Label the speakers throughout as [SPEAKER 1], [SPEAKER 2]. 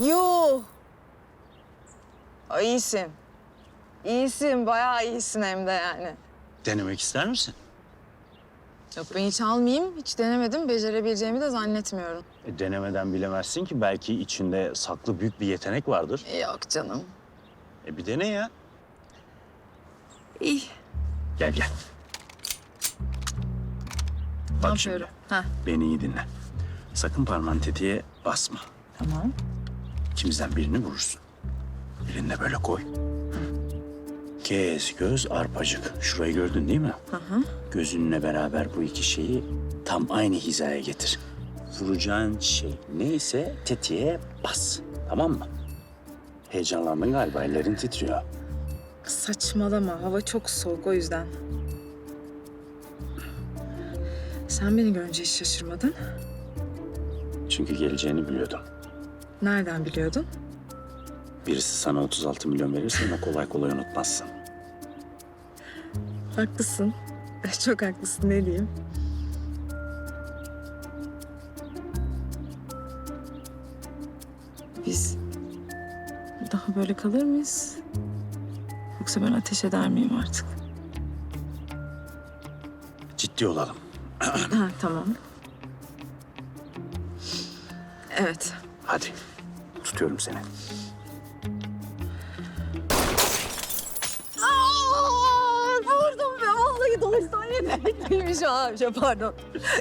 [SPEAKER 1] Yuh. Ay, iyisin. İyisin, bayağı iyisin hem de yani.
[SPEAKER 2] Denemek ister misin?
[SPEAKER 1] Yok ben hiç almayayım. Hiç denemedim. Becerebileceğimi de zannetmiyorum.
[SPEAKER 2] E, denemeden bilemezsin ki belki içinde saklı büyük bir yetenek vardır.
[SPEAKER 1] Yok canım.
[SPEAKER 2] E bir dene ya.
[SPEAKER 1] İyi.
[SPEAKER 2] Gel gel. Bak şimdi
[SPEAKER 1] yapıyorum? Ha,
[SPEAKER 2] beni iyi dinle. Sakın parmağın tetiğe basma.
[SPEAKER 1] tamam.
[SPEAKER 2] İkimizden birini vurursun. De böyle koy. Kez, göz, arpacık. Şurayı gördün değil mi?
[SPEAKER 1] Hı hı.
[SPEAKER 2] Gözünle beraber bu iki şeyi tam aynı hizaya getir. Vuracağın şey neyse tetiğe bas. Tamam mı? Heyecanlandın galiba, ellerin titriyor.
[SPEAKER 1] Saçmalama. Hava çok soğuk o yüzden. Sen beni görünce hiç şaşırmadın.
[SPEAKER 2] Çünkü geleceğini biliyordum.
[SPEAKER 1] Nereden biliyordun?
[SPEAKER 2] Birisi sana 36 milyon verirse onu kolay kolay unutmazsın.
[SPEAKER 1] Haklısın. Çok haklısın. Ne diyeyim? Biz daha böyle kalır mıyız? Yoksa ben ateş eder miyim artık?
[SPEAKER 2] Ciddi olalım.
[SPEAKER 1] Ha, tamam. Evet.
[SPEAKER 2] Hadi. Tutuyorum seni.
[SPEAKER 1] Aa, vurdum be. Vallahi 97 bittiymiş abi. Çok pardon.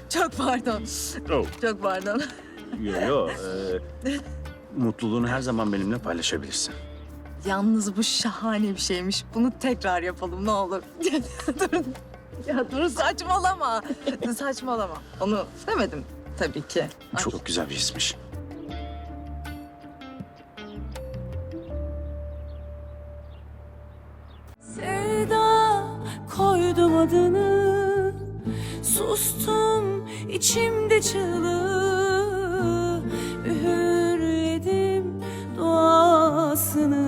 [SPEAKER 1] Çok pardon.
[SPEAKER 2] Oh.
[SPEAKER 1] Çok pardon.
[SPEAKER 2] Yo yo. e, mutluluğunu her zaman benimle paylaşabilirsin.
[SPEAKER 1] Yalnız bu şahane bir şeymiş. Bunu tekrar yapalım ne olur. dur. Ya dur saçmalama. saçmalama. Onu demedim tabii ki. Ay,
[SPEAKER 2] Çok güzel bir hismiş.
[SPEAKER 3] adını Sustum içimde çığlığı Üğürledim duasını.